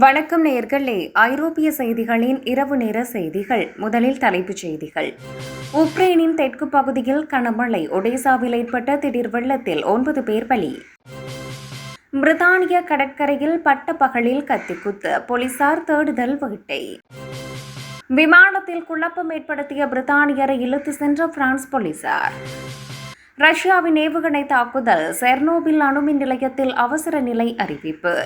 வணக்கம் நேயர்களே ஐரோப்பிய செய்திகளின் இரவு நேர செய்திகள். முதலில் தலைப்புச் செய்திகள். உக்ரைனின் தெற்கு பகுதியில் கனமழை. ஒடேசாவில் ஏற்பட்ட திடீர் வெள்ளத்தில் ஒன்பது பேர் பலி. பிரித்தானிய கடற்கரையில் பட்ட பகலில் கத்திக்குத்து. போலீசார் தேடுதல் வேட்டை. விமானத்தில் குழப்பம் ஏற்படுத்திய பிரித்தானியரை இழுத்து சென்ற பிரான்ஸ் போலீசார். ரஷ்யாவின் ஏவுகணை தாக்குதல். செர்னோபில் அணுமின் நிலையத்தில் அவசர நிலை அறிவிப்பு.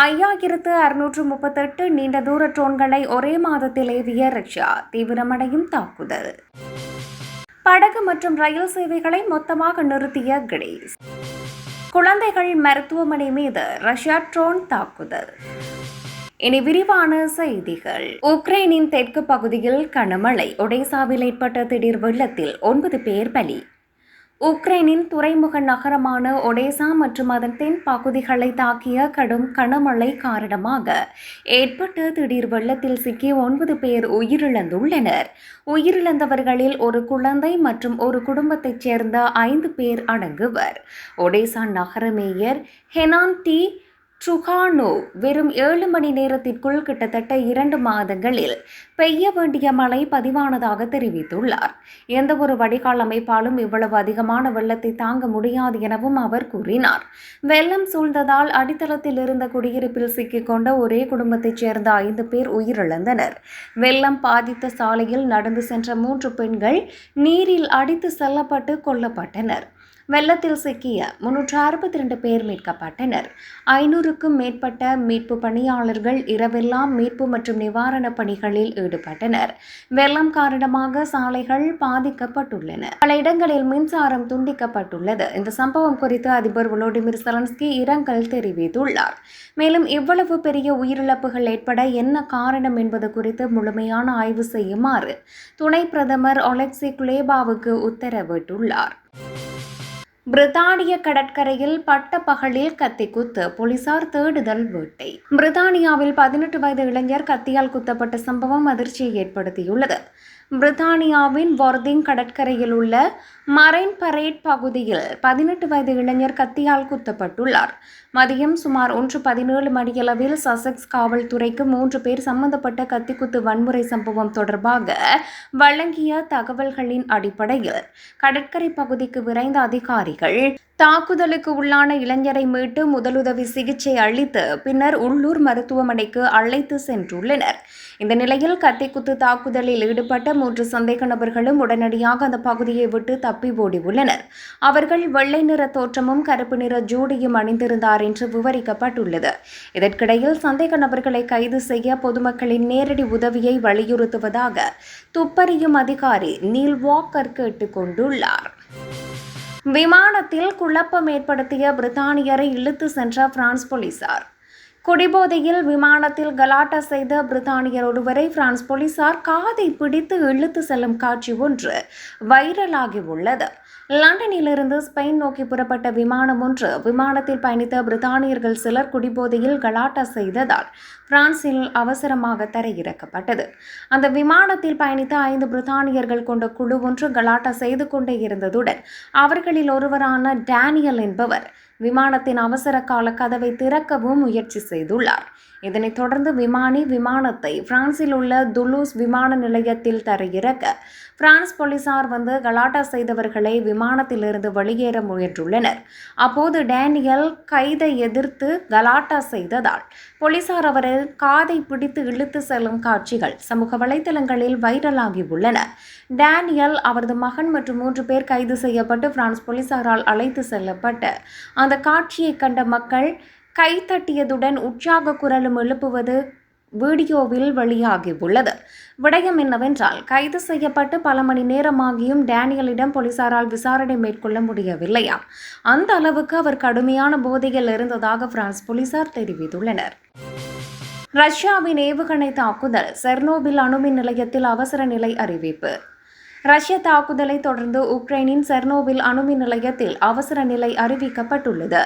ஐயாயிரத்து அறுநூற்று முப்பத்தெட்டு நீண்ட தூர ட்ரோன்களை ஒரே மாதத்தில் ஏவிய ரஷ்யா தீவிரமடையும் தாக்குதல். படகு மற்றும் ரயில் சேவைகளை மொத்தமாக நிறுத்திய கிரீஸ். குழந்தைகள் மருத்துவமனை மீது ரஷ்யா ட்ரோன் தாக்குதல். இனி விரிவான செய்திகள். உக்ரைனின் தெற்கு பகுதியில் கனமழை. ஒடேசாவில் ஏற்பட்ட திடீர் வெள்ளத்தில் ஒன்பது பேர் பலி. உக்ரைனின் துறைமுக நகரமான ஒடேசா மற்றும் அதன் தென் பகுதிகளை தாக்கிய கடும் கனமழை காரணமாக ஏற்பட்ட திடீர் வெள்ளத்தில் சிக்கி ஒன்பது பேர் உயிரிழந்துள்ளனர். உயிரிழந்தவர்களில் ஒரு குழந்தை மற்றும் ஒரு குடும்பத்தைச் சேர்ந்த ஐந்து பேர் அடங்குவர். ஒடேசா நகர மேயர் ஹெனான் டி. ட்ருகானோ வெறும் ஏழு மணி நேரத்திற்குள் கிட்டத்தட்ட இரண்டு மாதங்களில் பெய்ய வேண்டிய மழை பதிவானதாக தெரிவித்துள்ளார். எந்த ஒரு வடிகால் அமைப்பாலும் இவ்வளவு அதிகமான வெள்ளத்தை தாங்க முடியாது எனவும் அவர் கூறினார். வெள்ளம் சூழ்ந்ததால் அடித்தளத்தில் இருந்த குடியிருப்பில் சிக்கிக்கொண்ட ஒரே குடும்பத்தைச் சேர்ந்த ஐந்து பேர் உயிரிழந்தனர். வெள்ளம் பாதித்த சாலையில் நடந்து சென்ற மூன்று பெண்கள் நீரில் அடித்து செல்லப்பட்டு கொல்லப்பட்டனர். வெள்ளத்தில் சிக்கிய முன்னூற்று அறுபத்தி ரெண்டு பேர் மீட்கப்பட்டனர். ஐநூறுக்கும் மேற்பட்ட மீட்பு பணியாளர்கள் இரவெல்லாம் மீட்பு மற்றும் நிவாரணப் பணிகளில் ஈடுபட்டனர். வெள்ளம் காரணமாக சாலைகள் பாதிக்கப்பட்டுள்ளன. பல இடங்களில் மின்சாரம் துண்டிக்கப்பட்டுள்ளது. இந்த சம்பவம் குறித்து அதிபர் ஒலோடிமிர் செலன்ஸ்கி இரங்கல் தெரிவித்துள்ளார். மேலும் இவ்வளவு பெரிய உயிரிழப்புகள் ஏற்பட என்ன காரணம் என்பது குறித்து முழுமையான ஆய்வு செய்யுமாறு துணை பிரதமர் ஒலெக்சி குலேபாவுக்கு உத்தரவிட்டுள்ளார். பிரித்தானிய கடற்கரையில் பட்ட பகலில் கத்தி குத்து போலீசார் தேடுதல் வேட்டை. பிரித்தானியாவில் பதினெட்டு வயது இளைஞர் கத்தியால் குத்தப்பட்ட சம்பவம் அதிர்ச்சியை ஏற்படுத்தியுள்ளது. பிரித்தானியாவின் வொர்திங் கடற்கரையில் உள்ள மரைன் பரேட் பகுதியில் பதினெட்டு வயது இளைஞர் கத்தியால் குத்தப்பட்டுள்ளார். மதியம் சுமார் ஒன்று பதினேழு மணியளவில் சசெக்ஸ் காவல்துறைக்கு மூன்று பேர் சம்பந்தப்பட்ட கத்திக்குத்து வன்முறை சம்பவம் தொடர்பாக வழங்கிய தகவல்களின் அடிப்படையில் கடற்கரை பகுதிக்கு விரைந்த அதிகாரிகள் தாக்குதலுக்கு உள்ளான இளைஞரை மீட்டு முதலுதவி சிகிச்சை அளித்து பின்னர் உள்ளூர் மருத்துவமனைக்கு அழைத்து சென்றுள்ளனர். இந்த நிலையில் கத்திக்குத்து தாக்குதலில் ஈடுபட்ட மூன்று சந்தேக நபர்களும் உடனடியாக அந்த பகுதியை விட்டு தப்பி ஓடி உள்ளனர் அவர்கள் வெள்ளை நிற தோற்றமும் கருப்பு நிற ஜூடியும் அணிந்திருந்தார் என்று விவரிக்கப்பட்டுள்ளது. இதற்கிடையில் சந்தேக நபர்களை கைது செய்ய பொதுமக்களின் நேரடி உதவியை வலியுறுத்துவதாக துப்பறியும் அதிகாரி நீல் வாக்கர் கேட்டுக் கொண்டுள்ளார். விமானத்தில் குழப்பம் ஏற்படுத்திய பிரித்தானியரை இழுத்து சென்ற பிரான்ஸ் போலீசார். குடிபோதையில் விமானத்தில் கலாட்டா செய்த பிரித்தானியர் ஒருவரை பிரான்ஸ் போலீசார் காதை பிடித்து இழுத்து செல்லும் காட்சி ஒன்று வைரலாகி உள்ளது. லண்டனிலிருந்து ஸ்பெயின் நோக்கி புறப்பட்ட விமானம் ஒன்று விமானத்தில் பயணித்த பிரித்தானியர்கள் சிலர் குடிபோதையில் கலாட்டா செய்ததால் பிரான்சில் அவசரமாக தரையிறக்கப்பட்டது. அந்த விமானத்தில் பயணித்த ஐந்து பிரித்தானியர்கள் கொண்ட குழு ஒன்று கலாட்டா செய்து கொண்டே இருந்ததுடன் அவர்களில் ஒருவரான டேனியல் என்பவர் விமானத்தின் அவசர கால கதவை திறக்கவும் முயற்சி செய்துள்ளார். இதனைத் தொடர்ந்து விமானி விமானத்தை பிரான்சில் உள்ள துலூஸ் விமான நிலையத்தில் தரையிறக்க பிரான்ஸ் போலீசார் வந்து கலாட்டா செய்தவர்களை விமானத்திலிருந்து வெளியேற முயன்றுள்ளனர். அப்போது டேனியல் கைதை எதிர்த்து கலாட்டா செய்ததால் போலீசார் அவரை காதை பிடித்து இழுத்து செல்லும் காட்சிகள் சமூக வலைதளங்களில் வைரலாகி உள்ளன டேனியல் அவரது மகன் மற்றும் மூன்று பேர் கைது செய்யப்பட்டு பிரான்ஸ் போலீசாரால் அழைத்து செல்லப்பட்டு அந்த காட்சியை கண்ட மக்கள் கைத்தட்டியதுடன் உற்சாக குரலும் எழுப்புவது வீடியோவில் வெளியாகியுள்ளது. விடயம் என்னவென்றால் கைது செய்யப்பட்டு பல மணி நேரமாகியும் டேனியலிடம் போலீசாரால் விசாரணை மேற்கொள்ள முடியவில்லையா அந்த அளவுக்கு அவர் கடுமையான போதையில் இருந்ததாக பிரான்ஸ் போலீசார் தெரிவித்துள்ளனர். ரஷ்யாவின் ஏவுகணை தாக்குதல் செர்னோபில் அணுமின் நிலையத்தில் அவசர நிலை அறிவிப்பு. ரஷ்ய தாக்குதலை தொடர்ந்து உக்ரைனின் செர்னோபில் அணுமின் நிலையத்தில் அவசர நிலை அறிவிக்கப்பட்டுள்ளது.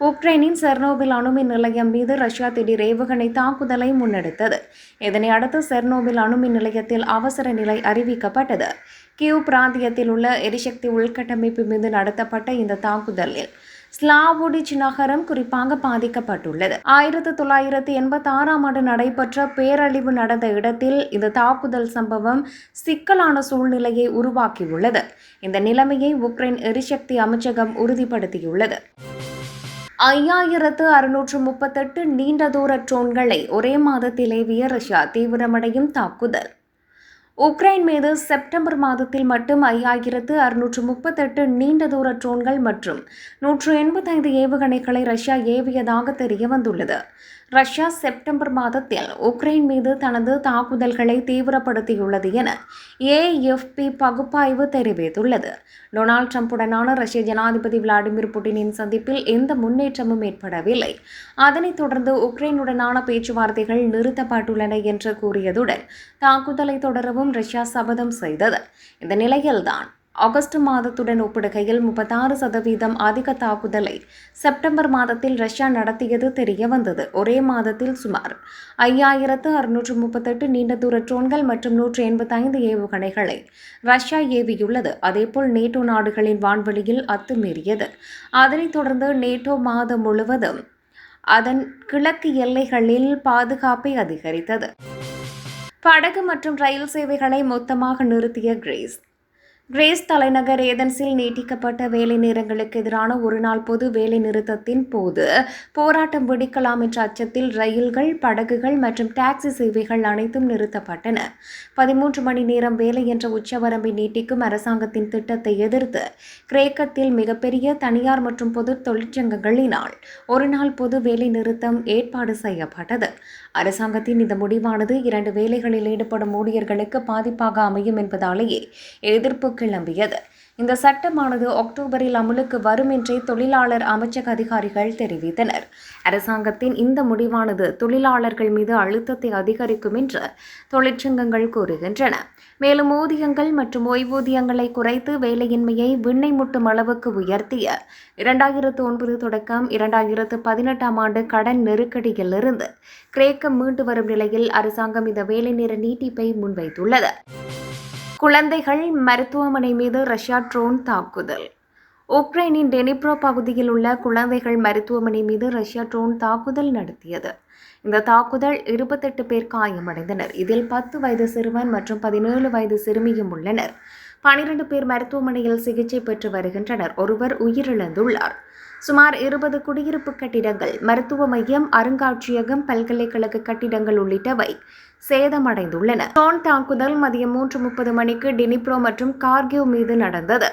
உக்ரைனின் செர்னோபில் அணுமின் நிலையம் மீது ரஷ்யா திடீர் ஏவுகணை தாக்குதலை முன்னெடுத்தது. இதனை அடுத்து செர்னோபில் அணுமின் நிலையத்தில் அவசர நிலை அறிவிக்கப்பட்டது. கியூ பிராந்தியத்தில் உள்ள எரிசக்தி உள்கட்டமைப்பு மீது நடத்தப்பட்ட இந்த தாக்குதலில் ஸ்லாவுடிச் நகரம் குறிப்பாக பாதிக்கப்பட்டுள்ளது. ஆயிரத்தி தொள்ளாயிரத்தி எண்பத்தி ஆறாம் ஆண்டு நடைபெற்ற பேரழிவு நடந்த இடத்தில் இந்த தாக்குதல் சம்பவம் சிக்கலான சூழ்நிலையை உருவாக்கியுள்ளது. இந்த நிலைமையை உக்ரைன் எரிசக்தி அமைச்சகம் உறுதிப்படுத்தியுள்ளது. ஐயாயிரத்து அறுநூற்று முப்பத்தெட்டு நீண்ட தூர ட்ரோன்களை ஒரே மாதத்திலேவிய ரஷ்யா தீவிரமடையும் தாக்குதல். உக்ரைன் மீது செப்டம்பர் மாதத்தில் மட்டும் ஐயாயிரத்து அறுநூற்று முப்பத்தெட்டு நீண்ட தூர ட்ரோன்கள் மற்றும் நூற்று எண்பத்தைந்து ஏவுகணைகளை ரஷ்யா ஏவியதாக தெரிய வந்துள்ளது ரஷ்யா செப்டம்பர் மாதத்தில் உக்ரைன் மீது தனது தாக்குதல்களை தீவிரப்படுத்தியுள்ளது என ஏஎஃப்பி பகுப்பாய்வு தெரிவித்துள்ளது. டொனால்ட் ட்ரம்புடனான ரஷ்ய ஜனாதிபதி விளாடிமிர் புட்டினின் சந்திப்பில் எந்த முன்னேற்றமும் ஏற்படவில்லை. அதனைத் தொடர்ந்து உக்ரைனுடனான பேச்சுவார்த்தைகள் நிறுத்தப்பட்டுள்ளன என்று கூறியதுடன் தாக்குதலை தொடரவும் ரஷ்யா சபதம் செய்தது. இந்த நிலையில்தான் ஆகஸ்ட் மாதத்துடன் ஒப்பிடுகையில் முப்பத்தாறு சதவீதம் அதிக தாக்குதலை செப்டம்பர் மாதத்தில் ரஷ்யா நடத்தியது தெரிய வந்தது. ஒரே மாதத்தில் சுமார் ஐயாயிரத்து அறுநூற்று முப்பத்தெட்டு நீண்ட தூர ட்ரோன்கள் மற்றும் நூற்று எண்பத்தைந்து ஏவுகணைகளை ரஷ்யா ஏவியுள்ளது. அதேபோல் நேட்டோ நாடுகளின் வான்வெளியில் அத்துமீறியது. அதனைத் தொடர்ந்து நேட்டோ மாதம் முழுவதும் அதன் கிழக்கு எல்லைகளில் பாதுகாப்பை அதிகரித்தது. படகு மற்றும் ரயில் சேவைகளை மொத்தமாக நிறுத்திய கிரீஸ். கிரேஸ் தலைநகர் ஏதென்ஸில் நீட்டிக்கப்பட்ட வேலை நேரங்களுக்கு எதிரான ஒருநாள் பொது வேலை நிறுத்தத்தின் போது போராட்டம் வெடிக்கலாம் என்ற அச்சத்தில் ரயில்கள் படகுகள் மற்றும் டாக்ஸி சேவைகள் அனைத்தும் நிறுத்தப்பட்டன. பதிமூன்று மணி நேரம் வேலை என்ற உச்சவரம்பை நீட்டிக்கும் அரசாங்கத்தின் திட்டத்தை எதிர்த்து கிரேக்கத்தில் மிகப்பெரிய தனியார் மற்றும் பொது தொழிற்சங்கங்களினால் ஒருநாள் பொது வேலை நிறுத்தம் ஏற்பாடு செய்யப்பட்டது. அரசாங்கத்தின் இந்த முடிவானது இரண்டு வேலைகளில் ஈடுபடும் ஊழியர்களுக்கு பாதிப்பாக அமையும் என்பதாலேயே எதிர்ப்பு கிளம்பியது இந்த சட்டமானது அக்டோபரில் அமலுக்கு வரும் என்றே தொழிலாளர் அமைச்சக அதிகாரிகள் தெரிவித்தனர். அரசாங்கத்தின் இந்த முடிவானது தொழிலாளர்கள் மீது அழுத்தத்தை அதிகரிக்கும் என்று தொழிற்சங்கங்கள் கூறுகின்றன. மேலும் ஊதியங்கள் மற்றும் ஓய்வூதியங்களை குறைத்து வேலையின்மையை விண்ணை முட்டும் அளவுக்கு உயர்த்திய இரண்டாயிரத்து ஒன்பது தொடக்கம் இரண்டாயிரத்து பதினெட்டாம் ஆண்டு கடன் நெருக்கடியிலிருந்து கிரேக்கம் மீண்டு வரும் நிலையில் அரசாங்கம் இந்த வேலை நேர நீட்டிப்பை முன்வைத்துள்ளது. குழந்தைகள் மருத்துவமனை மீது ரஷ்யா ட்ரோன் தாக்குதல். உக்ரைனின் டெனிப்ரோ பகுதியில் உள்ள குழந்தைகள் மருத்துவமனை மீது ரஷ்யா ட்ரோன் தாக்குதல் நடத்தியது. இந்த தாக்குதல் இருபத்தெட்டு பேர் காயமடைந்தனர். இதில் பத்து வயது சிறுவன் மற்றும் பதினேழு வயது சிறுமியும் உள்ளனர். பனிரெண்டு பேர் மருத்துவமனையில் சிகிச்சை பெற்று வருகின்றனர். ஒருவர் உயிரிழந்துள்ளார். சுமார் இருபது குடியிருப்பு கட்டிடங்கள் மருத்துவ மையம் அருங்காட்சியகம் பல்கலைக்கழக கட்டிடங்கள் உள்ளிட்டவை சேதமடைந்துள்ளன. ட்ரோன் தாக்குதல் மதியம் மூன்று முப்பது மணிக்கு டினிப்ரோ மற்றும் கார்கிவ் மீது நடந்தது.